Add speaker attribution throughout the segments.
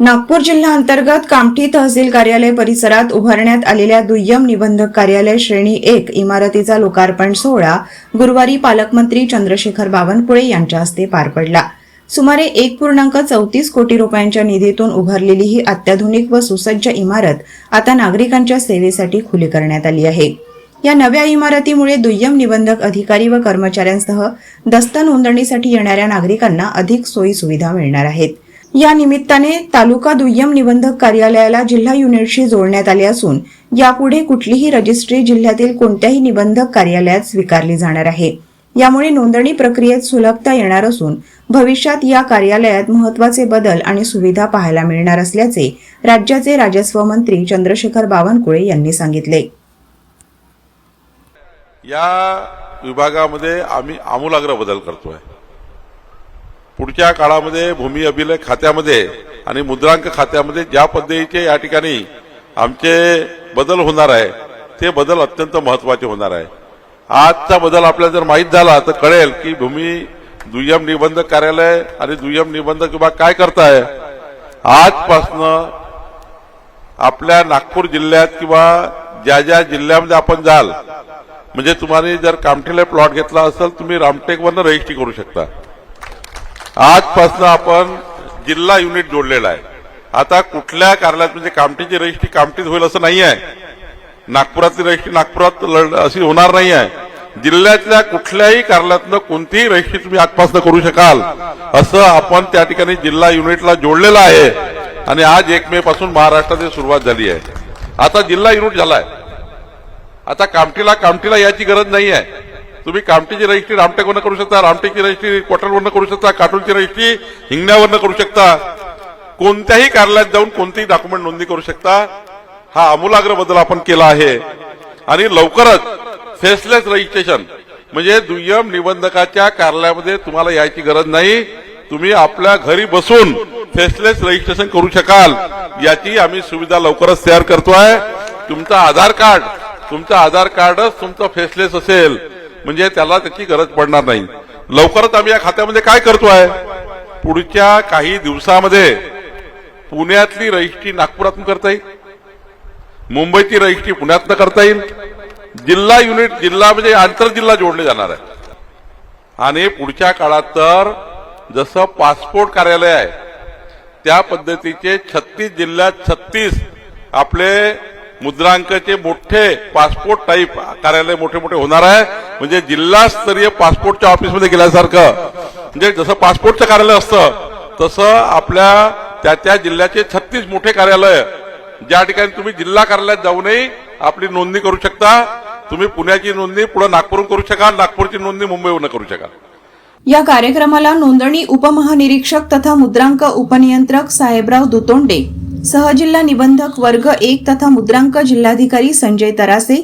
Speaker 1: नागपूर जिल्हा अंतर्गत कामठी तहसील कार्यालय परिसरात उभारण्यात आलेल्या दुय्यम निबंधक कार्यालय श्रेणी एक इमारतीचा लोकार्पण सोहळा गुरुवारी पालकमंत्री चंद्रशेखर बावनकुळे यांच्या हस्ते पार पडला. सुमारे एक पूर्णांक चौतीस कोटी रुपयांच्या निधीतून उभारलेली ही अत्याधुनिक व सुसज्ज इमारत आता नागरिकांच्या सेवेसाठी खुली करण्यात आली आहे. या नव्या इमारतीमुळे दुय्यम निबंधक अधिकारी व कर्मचाऱ्यांसह दस्त नोंदणीसाठी येणाऱ्या नागरिकांना अधिक सोयी सुविधा मिळणार आहेत. या निमित्ताने तालुका दुय्यम निबंधक कार्यालयाला जिल्हा युनिटशी जोडण्यात आले असून यापुढे कुठलीही रजिस्ट्री जिल्ह्यातील कोणत्याही निबंधक कार्यालयात स्वीकारली जाणार आहे. यामुळे नोंदणी प्रक्रियेत सुलभता येणार असून भविष्यात या कार्यालयात महत्त्वाचे बदल आणि सुविधा पाहायला मिळणार असल्याचे राज्याचे राजस्व मंत्री चंद्रशेखर बावनकुळे यांनी सांगितले.
Speaker 2: या विभागामध्ये आम्ही आमूलाग्र बदल करतोय. पुढच्या काळामध्ये भूमी अभिलेख खात्यामध्ये आणि मुद्रांक खात्यामध्ये ज्या पद्धतीचे या ठिकाणी आमचे बदल होणार आहे ते बदल अत्यंत महत्त्वाचे होणार आहे. आजचा बदल आपल्याला जर माहीत झाला तर कळेल की भूमी दुय्यम निबंधक कार्यालय आणि दुय्यम निबंधक विभाग काय करताय. आजपासनं आपल्या नागपूर जिल्ह्यात किंवा ज्या ज्या जिल्ह्यामध्ये आपण जाल म्हणजे तुम्हाला जर कामठेला प्लॉट घेतला असेल तुम्ही रामटेकवरनं रजिस्ट्री करू शकता. आजपासून आपण जिल्हा युनिट जोडलेला आहे. आता कुठल्या कार्यालयात म्हणजे कामटीची रजिस्ट्री कामटीत होईल असं नाही आहे. नागपुरातली रजिस्ट्री नागपुरात लढ- अशी होणार नाही आहे. जिल्ह्यातल्या कुठल्याही कार्यालयातनं कोणतीही रजिस्ट्री तुम्ही आजपासून करू शकाल असं आपण त्या ठिकाणी जिल्हा युनिटला जोडलेलं आहे. आणि आज एक मे पासून महाराष्ट्राची सुरुवात झाली आहे. आता जिल्हा युनिट झालाय. आता कामठीला कामटीला याची गरज नाही आहे. तुम्ही कामटीची रजिस्ट्री रामटेकवरनं करू शकता रामटेकची रजिस्ट्री कोटलवरनं करू शकता काटोलची रजिस्ट्री हिंगण्यावरनं करू शकता. कोणत्याही कार्यालयात जाऊन कोणतेही डॉक्युमेंट नोंदणी करू शकता. हा आमूलाग्र बदल आपण केला आहे. आणि लवकरच फेसलेस रजिस्ट्रेशन म्हणजे दुय्यम निबंधकाच्या कार्यालयामध्ये तुम्हाला यायची गरज नाही. तुम्ही आपल्या घरी बसून फेसलेस रजिस्ट्रेशन करू शकाल. याची आम्ही सुविधा लवकरच तयार करतोय. तुमचं आधार कार्ड तुमचं आधार कार्डच तुमचं फेसलेस असेल. म्हणजे त्याला त्याची गरज पडणार नाही. लवकरच आम्ही या खात्यामध्ये काय करतोय? पुढच्या काही दिवसामध्ये पुण्यातली रजिस्ट्री नागपुरातून करता येईल. मुंबईची रजिस्ट्री पुण्यातनं करता येईल. जिल्हा युनिट जिल्हा म्हणजे आंतरजिल्हा जोडले जाणार आहे. आणि पुढच्या काळात तर जसं पासपोर्ट कार्यालय आहे त्या पद्धतीचे छत्तीस जिल्ह्यात छत्तीस आपले मुद्रांकचे मोठे पासपोर्ट टाईप कार्यालय मोठे मोठे होणार आहे. म्हणजे जिल्हास्तरीय पासपोर्टच्या ऑफिसमध्ये गेल्यासारखं. म्हणजे जसं पासपोर्टचं कार्यालय असतं तसं आपल्या त्या त्या जिल्ह्याचे छत्तीस मोठे कार्यालय. ज्या ठिकाणी तुम्ही जिल्हा कार्यालयात जाऊनही आपली नोंदणी करू शकता. तुम्ही पुण्याची नोंदणी पुढे नागपूरहून करू शकाल नागपूरची नोंदणी मुंबईहून करू शकाल.
Speaker 1: या कार्यक्रमाला नोंदणी उपमहानिरीक्षक तथा मुद्रांक उपनियंत्रक साहेबराव दुतोंडे सहजिल्हा निबंधक वर्ग एक तथा मुद्रांक जिल्हाधिकारी संजय तरासे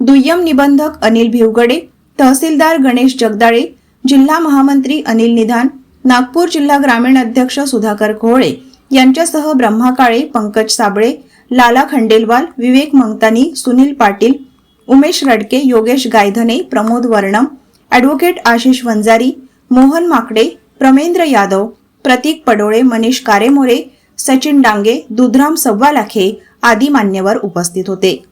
Speaker 1: दुय्यम निबंधक अनिल भिवगडे तहसीलदार गणेश जगदाळे जिल्हा महामंत्री अनिल निधान नागपूर जिल्हा ग्रामीण अध्यक्ष सुधाकर कोहळे यांच्यासह ब्रह्मा काळे पंकज साबळे लाला खंडेलवाल विवेक मंगतानी सुनील पाटील उमेश रडके योगेश गायधने प्रमोद वर्णम ॲडव्होकेट आशिष वंजारी मोहन माकडे प्रमेंद्र यादव प्रतीक पडोळे मनीष कारेमोरे सचिन डांगे दुधराम सव्वालाखे आदी मान्यवर उपस्थित होते.